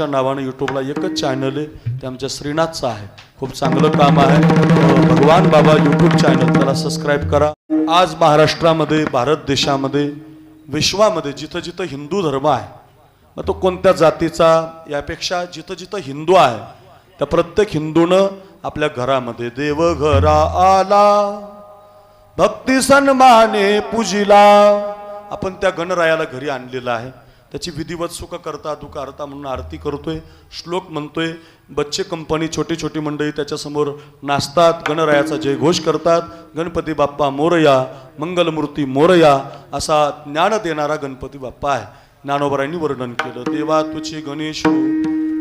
बाबाच्या नावानं यूट्यूबला एकच चॅनल आहे ते आमच्या श्रीनाथचं आहे. खूप चांगलं काम आहे. भगवान बाबा यूट्यूब चॅनल त्याला सबस्क्राईब करा. आज महाराष्ट्रामध्ये भारत देशामध्ये विश्वामध्ये जिथं जिथं हिंदू धर्म आहे मग तो कोणत्या जातीचा यापेक्षा जिथं जिथं हिंदू आहे त्या प्रत्येक हिंदूनं आपल्या घरामध्ये देव घरा आला. भक्ती सन्माने पूजिला. आपण त्या गणरायाला घरी आणलेला आहे. त्याची विधिवत सुख करता दुःख करता म्हणून आरती करतोय. श्लोक म्हणतोय बच्चे कंपनी छोटी छोटी मंडळी त्याच्यासमोर नाचतात गणरायाचा जयघोष करतात. गणपती बाप्पा मोरया मंगलमूर्ती मोरया असा ज्ञान देणारा गणपती बाप्पा आहे. ज्ञानोबरांनी वर्णन केलं देवा तुझी गणेशू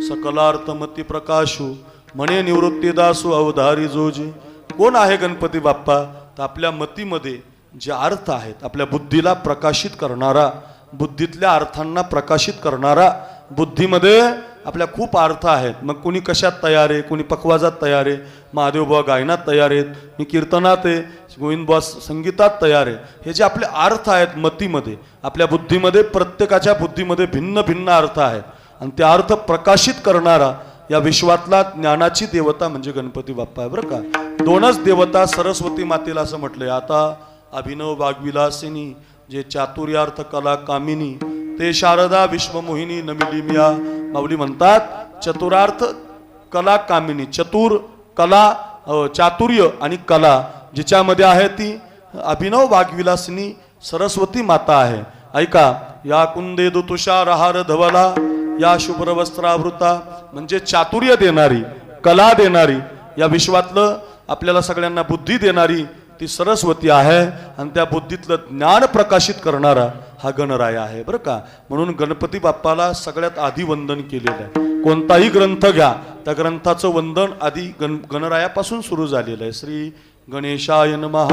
सकलार्थमती प्रकाशू म्हणे निवृत्ती दासू अवधारी जोजी. कोण आहे गणपती बाप्पा? तर आपल्या मतीमध्ये जे अर्थ आहेत आपल्या बुद्धीला प्रकाशित करणारा बुद्धीतल्या अर्थांना प्रकाशित करणारा बुद्धीमध्ये आपल्या खूप अर्थ आहेत. मग कुणी कशात तयार आहे? कुणी पखवाजात तयार आहे? महादेवबुवा गायनात तयार आहेत. मी कीर्तनात आहे? गोविंदबुवा संगीतात तयार आहे. हे जे आपले अर्थ आहेत मतीमध्ये आपल्या बुद्धीमध्ये प्रत्येकाच्या बुद्धीमध्ये भिन्न भिन्न अर्थ आहेत. आणि ते अर्थ प्रकाशित करणारा या विश्वातला ज्ञानाची देवता म्हणजे गणपती बाप्पा आहे बरं का. दोनच देवता सरस्वती मातेला असं म्हटलंय. आता अभिनव वाघविलासिनी जे चातुर्यार्थ कला कामिनी ते शारदा विश्वमोहिनी नमिली मिया माऊली म्हणतात चतुरार्थ कला कामिनी चतुर कला चातुर्य आणि कला जिच्यामध्ये आहे ती अभिनव वाघविलासिनी सरस्वती माता आहे. ऐका या कुंदे तुषार हार धवला या शुभ्र वस्त्रावृता म्हणजे चातुर्य देणारी कला देणारी या विश्वातलं आपल्याला सगळ्यांना बुद्धी देणारी ती सरस्वती आहे आणि त्या बुद्धीतलं ज्ञान प्रकाशित करणारा हा गणराय आहे बरं का? म्हणून गणपती बाप्पाला सगळ्यात आधी वंदन केलेलं आहे. कोणताही ग्रंथ घ्या त्या ग्रंथाचं वंदन आधी गण गणरायापासून सुरू झालेलं आहे. श्री गणेशाय महा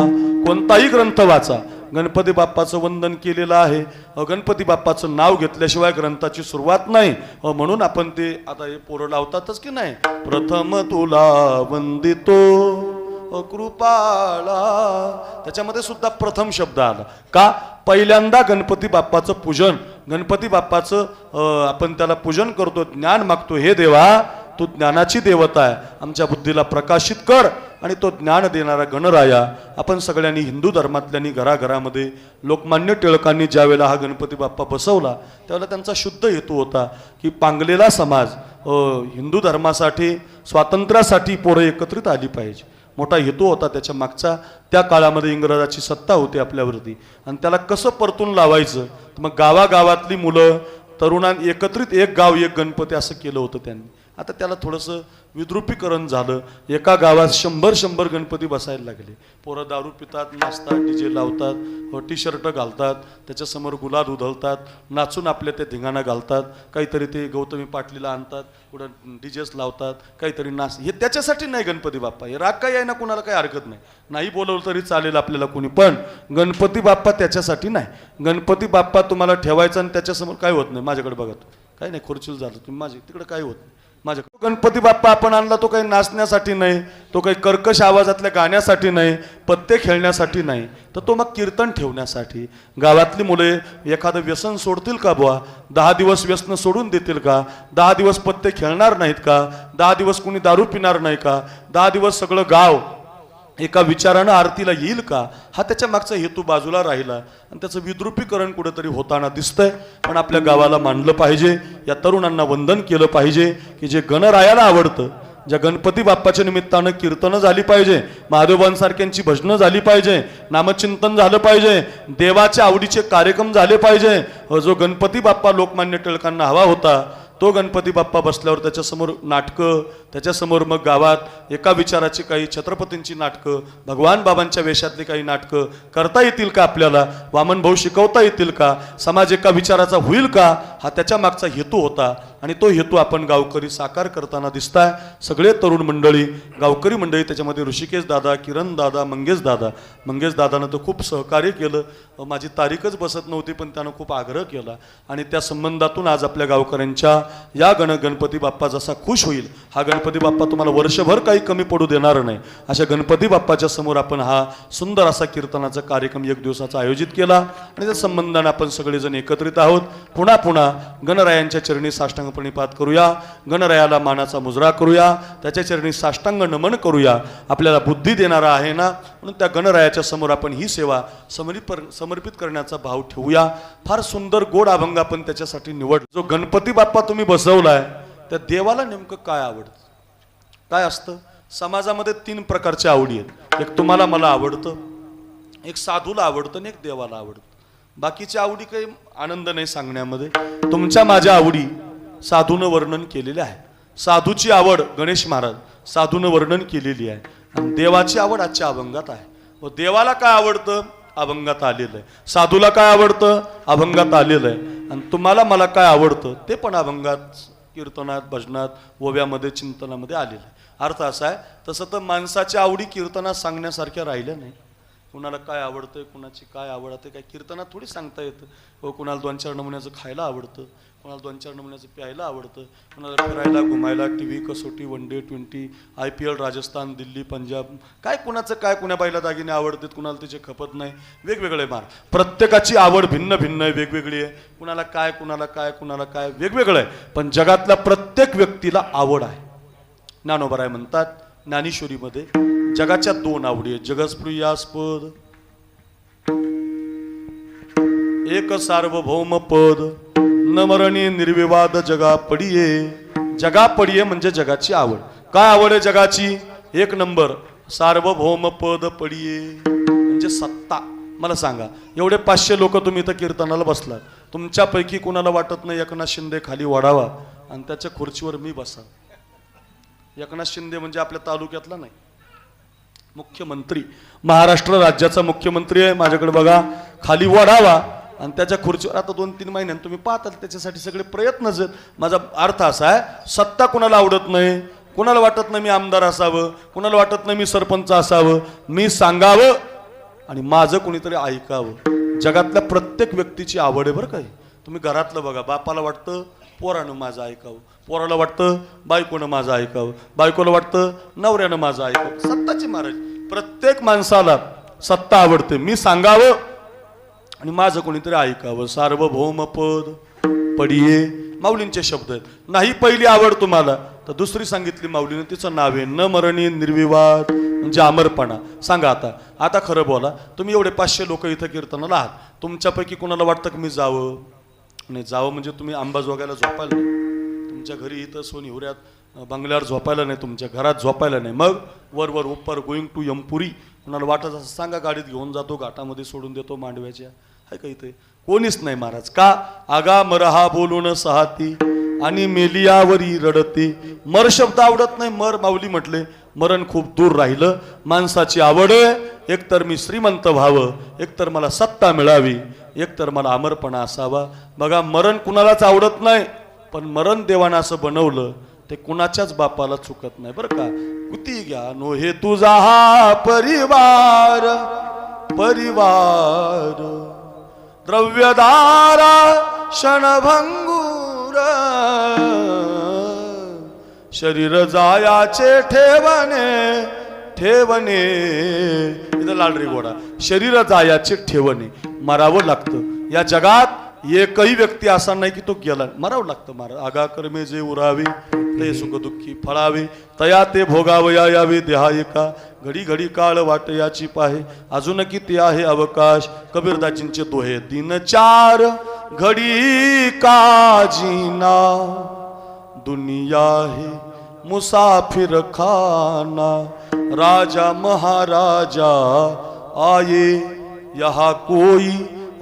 कोणताही ग्रंथ वाचा. गणपती बाप्पाचं वंदन केलेलं आहे. गणपती बाप्पाचं नाव घेतल्याशिवाय ग्रंथाची सुरुवात नाही. म्हणून आपण ते आता हे पोरं लावतातच की नाही? प्रथम तुला वंदितो. कृपाला कृपाळा त्याच्यामध्ये सुद्धा प्रथम शब्द आला. का? पहिल्यांदा गणपती बाप्पाचं पूजन. गणपती बाप्पाचं आपण त्याला पूजन करतो ज्ञान मागतो. हे देवा तू ज्ञानाची देवता आहे. आमच्या बुद्धीला प्रकाशित कर आणि तो ज्ञान देणारा गणराया. आपण सगळ्यांनी हिंदू धर्मातल्यांनी घराघरामध्ये लोकमान्य टिळकांनी ज्यावेळेला हा गणपती बाप्पा बसवला त्यावेळेला त्यांचा शुद्ध हेतू होता की पांगलेला समाज हिंदू धर्मासाठी स्वातंत्र्यासाठी पोरं एकत्रित आली पाहिजे. मोठा हेतू होता त्याच्या मागचा. त्या काळामध्ये इंग्रजाची सत्ता होती आपल्यावरती. आणि त्याला कसं परतून लावायचं? तर मग गावागावातली मुलं तरुणां एकत्रित एक गाव एक गणपती असं केलं होतं त्यांनी. आता त्याला थोडंसं विद्रुपीकरण झालं. एका गावात शंभर शंभर गणपती बसायला लागले. पोरं दारू पितात नाचतात डीजे लावतात हो, टी शर्ट घालतात त्याच्यासमोर गुलाल उधळतात नाचून आपल्या ते धिंगाणा घालतात काहीतरी ते गौतमी पाटलीला आणतात कुठं डीजेस लावतात काहीतरी नाच हे त्याच्यासाठी नाही गणपती बाप्पा हे राग काही आहे ना कुणाला काही हरकत नाही. नाही बोलवलं तरी चालेल आपल्याला कोणी पण गणपती बाप्पा त्याच्यासाठी नाही. गणपती बाप्पा तुम्हाला ठेवायचा आणि त्याच्यासमोर काय होत नाही माझ्याकडे बघा काही नाही खुर्चील झालं तुम्ही माझे तिकडे काय होत नाही. माझ्या गणपती बाप्पा आपण आणला तो काही नाचण्यासाठी नाही तो काही कर्कश आवाजातल्या गाण्यासाठी नाही पत्ते खेळण्यासाठी नाही तर तो मग कीर्तन ठेवण्यासाठी. गावातली मुले एखादं व्यसन सोडतील का बुवा? दहा दिवस व्यसन सोडून देतील का? दहा दिवस पत्ते खेळणार नाहीत का? दहा दिवस कुणी दारू पिणार नाही का? दहा दिवस सगळं गाव एका विचारानं आरतीला येईल का? हा त्याच्या मागचा हेतू बाजूला राहिला. आणि त्याचं विद्रुपीकरण कुठेतरी होताना दिसतंय. पण आपल्या गावाला मानलं पाहिजे. या तरुणांना वंदन केलं पाहिजे की जे गणरायाला आवडतं ज्या गणपती बाप्पाच्या निमित्तानं कीर्तनं झाली पाहिजे महादेवांसारख्यांची भजनं झाली पाहिजे नामचिंतन झालं पाहिजे देवाच्या आवडीचे कार्यक्रम झाले पाहिजे. जो गणपती बाप्पा लोकमान्य टिळकांना हवा होता तो गणपती बाप्पा बसल्यावर त्याच्यासमोर नाटकं त्याच्यासमोर मग गावात एका विचाराची काही छत्रपतींची नाटकं भगवान बाबांच्या वेशातली काही नाटकं करता येतील का आपल्याला? वामन भाऊ शिकवता येतील का? समाज एका विचाराचा होईल का? हा त्याच्या मागचा हेतू होता. आणि तो हेतू आपण गावकरी साकार करताना दिसताय. सगळे तरुण मंडळी गावकरी मंडळी त्याच्यामध्ये ऋषिकेश दादा किरण दादा मंगेश दादा. मंगेश दादानं तर खूप सहकार्य केलं. माझी तारीखच बसत नव्हती पण त्यानं खूप आग्रह केला. आणि त्या संबंधातून आज आपल्या गावकऱ्यांच्या या गण गणपती बाप्पा जसा खुश होईल हा गणपती बाप्पा तुम्हाला वर्षभर काही कमी पडू देणार नाही. अशा गणपती बाप्पाच्या समोर आपण हा सुंदर असा कीर्तनाचा कार्यक्रम एक दिवसाचा आयोजित केला. आणि त्या संबंधाने आपण सगळेजण एकत्रित आहोत. पुन्हा पुन्हा गणरायांच्या चरणी साष्टांग साष्टांग प्रणिपात करूया. गणरायाला मानाचा मुजरा करूया. त्याच्या चरणी साष्टांग नमन करूया. आपल्याला बुद्धी देणारा आहे ना? म्हणून त्या गणरायाच्या समोर आपण ही सेवा समर्पित समर्पित करण्याचा भाव ठेवूया. फार सुंदर गोड अभंग आपण त्याच्यासाठी निवड जो गणपती बाप्पा तुम्ही बसवलाय त्या देवाला नेमकं काय आवडतं? काय असतं? समाजामध्ये तीन प्रकारच्या आवडी आहेत. एक तुम्हाला मला आवडतं एक साधूला आवडतं आणि एक देवाला आवडतं. बाकीच्या आवडी काही आनंद नाही सांगण्यामध्ये. तुमच्या माझ्या आवडी साधूनं वर्णन केलेले आहे. साधूची आवड गणेश महाराज साधूनं वर्णन केलेली आहे. आणि देवाची आवड आजच्या अभंगात आहे. व देवाला काय आवडतं? अभंगात आलेलं आहे. साधूला काय आवडतं? अभंगात आलेलं आहे. आणि तुम्हाला मला काय आवडतं? ते पण अभंगात कीर्तनात भजनात ओव्यामध्ये चिंतनामध्ये आलेलं आहे. अर्थ असा आहे तसं तर माणसाच्या आवडी कीर्तनात सांगण्यासारख्या राहिल्या नाही. कुणाला काय आवडतंय कुणाची काय आवडते काय कीर्तनात थोडी सांगता येतं. व कुणाला दोन चार नमुन्याचं खायला आवडतं. कुणाला दोन चार नमुन्याचं प्यायला आवडतं कुणाला फिरायला घुमायला टी व्ही कसोटी one day twenty I P L Rajasthan Delhi Punjab काय कुणाचं काय कुण्या बाईला दागिने आवडतात कुणाला त्याचे खपत नाही वेगवेगळे मार. प्रत्येकाची आवड भिन्न भिन्न आहे वेगवेगळी आहे. कुणाला काय कुणाला काय कुणाला काय वेगवेगळं आहे. पण जगातल्या प्रत्येक व्यक्तीला आवड आहे. ज्ञानोबराय म्हणतात ज्ञानेश्वरीमध्ये जगाच्या दोन आवडी आहेत. जगस्प्रियास्पद एक सार्वभौम पद मरणी निर्विवाद जगा पडिये. जगा पडिये म्हणजे जगाची आवड. काय आवड आहे जगाची? एक नंबर. सार्वभौम पद पडिये. म्हणजे सत्ता. मला सांगा एवढे पाचशे लोक तुम्ही इथं कीर्तनाला बसलात. तुमच्यापैकी कुणाला वाटत नाही एकनाथ शिंदे खाली वाढावा? आणि त्याच्या खुर्चीवर मी बसा. एकनाथ शिंदे म्हणजे आपल्या तालुक्यातला नाही. मुख्यमंत्री. महाराष्ट्र राज्याचा मुख्यमंत्री आहे माझ्याकडे बघा. खाली वाढावा. आणि त्याच्या खुर्चीवर आता दोन तीन महिन्यात तुम्ही पाहताल त्याच्यासाठी सगळे प्रयत्न जर माझा अर्थ असा आहे सत्ता कुणाला आवडत नाही कुणाला वाटत नाही मी आमदार असावं कुणाला वाटत नाही मी सरपंच असावं मी सांगावं आणि माझं कुणीतरी ऐकावं. जगातल्या प्रत्येक व्यक्तीची आवड आहे बरं काही तुम्ही घरातलं बघा बापाला वाटतं पोरानं माझं ऐकावं पोराला वाटतं बायकोनं माझं ऐकावं बायकोला वाटतं नवऱ्यानं माझं ऐकावं. सत्ताची महाराज प्रत्येक माणसाला सत्ता आवडते. मी सांगावं आणि माझं कोणीतरी ऐकावं. सार्वभौम पद पडिये. माऊलींचे शब्द आहेत. नाही पहिली आवड तुम्हाला तर दुसरी सांगितली माऊलीने तिचं नाव आहे न मरणी निर्विवाद म्हणजे अमरपणा. सांगा आता. आता खरं बोला तुम्ही एवढे पाचशे लोक इथं कीर्तनाला आहात. तुमच्यापैकी कोणाला वाटतं की मी जावं? नाही जावं म्हणजे तुम्ही आंबाजोगायला झोपायला तुमच्या घरी इथं सोनी हुऱ्यात बंगल्यावर झोपायला नाही तुमच्या घरात झोपायला नाही. मग वर वर उप्पर गोईंग टू यमपुरी. कुणाला वाटत असं सांगा गाडीत घेऊन जातो घाटामध्ये सोडून देतो मांडव्याच्या. हाय का इथे? कोणीच नाही महाराज. का? आगा मरहा बोलून सहाती आणि मेलियावरी रडती. मर शब्द आवडत नाही मर माऊली म्हटले. मरण खूप दूर राहिलं. माणसाची आवड आहे एकतर मी श्रीमंत व्हावं एकतर मला सत्ता मिळावी एकतर मला अमरपणा असावा. बघा मरण कुणालाच आवडत नाही पण मरण देवानं असं बनवलं ते कुणाच्याच बापाला चुकत नाही. बरं का? कुती घ्या. नो हे तुझा हा परिवार परिवार. द्रव्यदारा क्षणभंगूर. शरीर जायाचे ठेवणे ठेवणे. इथं लाडरी गोडा. शरीर जायाचे ठेवणे. मरावं लागतं. या जगात एकही व्यक्ती असा नाही की तो गेला. मरावं लागतं मारा आगा कर्मे जे उरावे ते सुखदुःखी फळावे. तया ते भोगावया यावे देहायका घडी घडी काळ वाट याची पाहे. अजून किती आहे अवकाश? कबीरदाजींचे दोहे. दिन चार घडी काजीना. दुनिया हे मुसाफिर खाना राजा महाराजा आये यहा कोई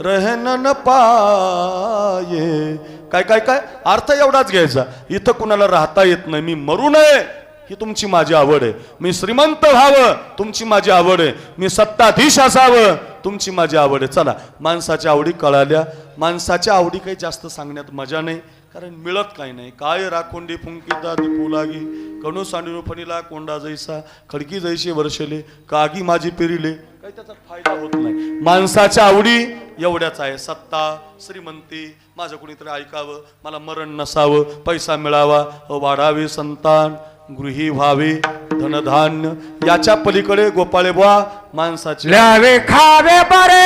रहन न पाये. काय काय काय? अर्थ एवढाच घ्यायचा. इथं कुणाला राहता येत नाही. मी मरू नये ही तुमची माझी आवड आहे. मी श्रीमंत व्हावं तुमची माझी आवड आहे. मी सत्ताधीश असावं तुमची माझी आवड आहे. चला माणसाच्या आवडी कळाल्या. माणसाच्या आवडी काही जास्त सांगण्यात मजा नाही कारण मिळत काही नाही. काय राखोंडी फुंकिता दीपू लागी कणू सांडू फणीला कोंडा जैसा. खडकी जैसे वर्षले कागी माझी पेरिले. काही त्याचा फायदा होत नाही. माणसाच्या आवडी एवढ्याच आहे. सत्ता श्रीमंती माझं कुणीतरी ऐकावं मला मरण नसावं पैसा मिळावा वाढावे संतान गृही व्हावी धनधान्य. याच्या पलीकडे गोपाळे बुवा माणसाचे ल्यावे खावे बरे.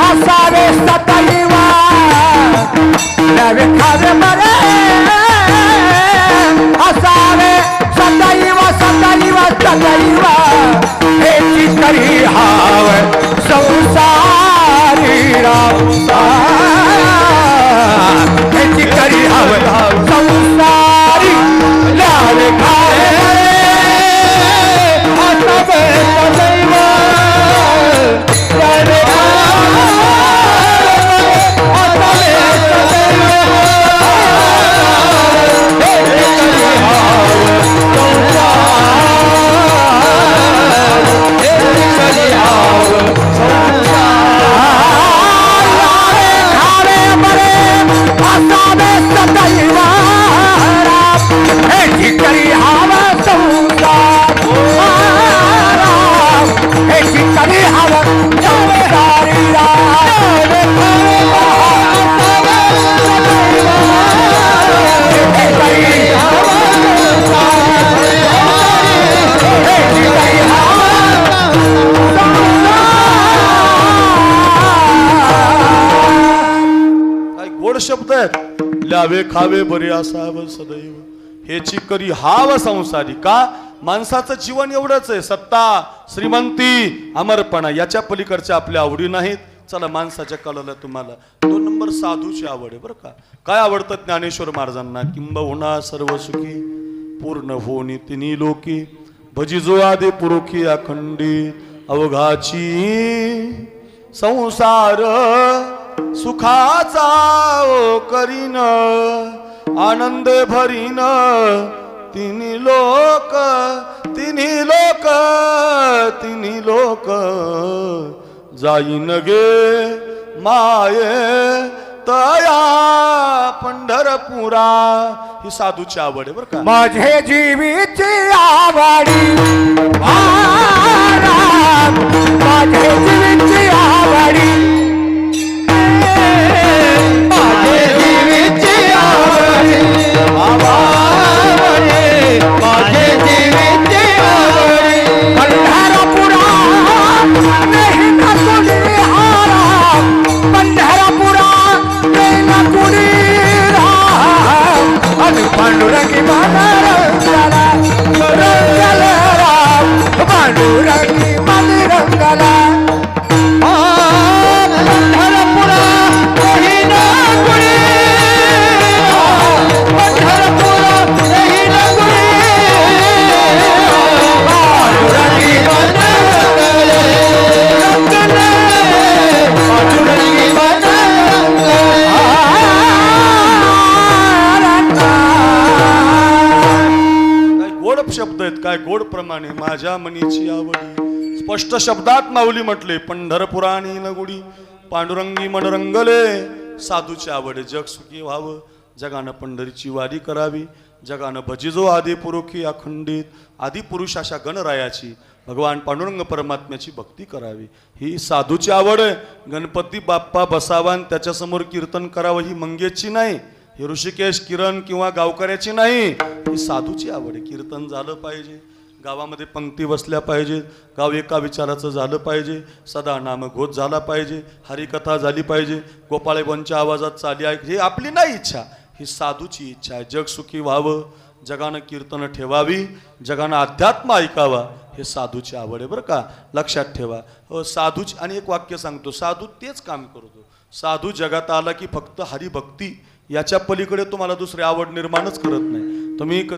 असावे सदैवा ल्यावे खावे बरे. असावे सदैव सदैव सदैव हे तरी हाव संसारी राम आहेत खावे बरे असावं सदैव. हेची करी हाव संसारी का? माणसाचं जीवन एवढंच आहे. सत्ता श्रीमंती अमरपणा याच्या पलीकडच्या आपल्या आवडी नाहीत. चला माणसाच्या कळलं तुम्हाला. दोन नंबर साधूची आवड आहे बरं का? काय आवडतं ज्ञानेश्वर महाराजांना? किंबहुना सर्व सुखी पूर्ण होणी तिन्ही लोकी. भजिजो आदे पुरोखी अखंडित अवघाची. संसार सुखाचा ओ करीन आनंद भरीन. तिन्ही लोक तिन्ही लोक तिन्ही लोक जाईन गे माये. तया पंढरपुरा ही साधूची आवड आहे बरं का? माझे जीवीची आवडी. माझे जीवीची आवडी. प्रमाणे माझ्या मनीची आवडी. स्पष्ट शब्दात माऊली म्हटले पंढरपुराणी लगुडी पांडुरंगी मनरंगले साधूची आवड जग सुखी व्हावं. जगानं पंढरीची वारी करावी. जगानं भजिजो आदी पुरुखी अखंडित आदी पुरुष अशा गणरायाची भगवान पांडुरंग परमात्म्याची भक्ती करावी. ही साधूची आवड आहे गणपती बाप्पा बसावा त्याच्यासमोर कीर्तन करावं ही मंगेची नाही ही ऋषिकेश किरण किंवा गावकऱ्याची नाही. ही साधूची आवड आहे कीर्तन झालं पाहिजे. गावामध्ये पंक्ती बसल्या पाहिजेत गाव एका विचाराचं झालं पाहिजे सदा नामघोष झाला पाहिजे हरिकथा झाली पाहिजे गोपाळेबांच्या आवाजात चाली ऐक ही आपली नाही इच्छा ही साधूची इच्छा आहे. जग सुखी व्हावं जगानं कीर्तन ठेवावी जगानं अध्यात्म ऐकावा हे साधूची आवड आहे बरं का. लक्षात ठेवा. साधूची आणि एक वाक्य सांगतो साधू तेच काम करतो. साधू जगात आला की फक्त हरिभक्ती याच्या पलीकडे तुम्हाला दुसरी आवड निर्माणच करत नाही. तुम्ही क-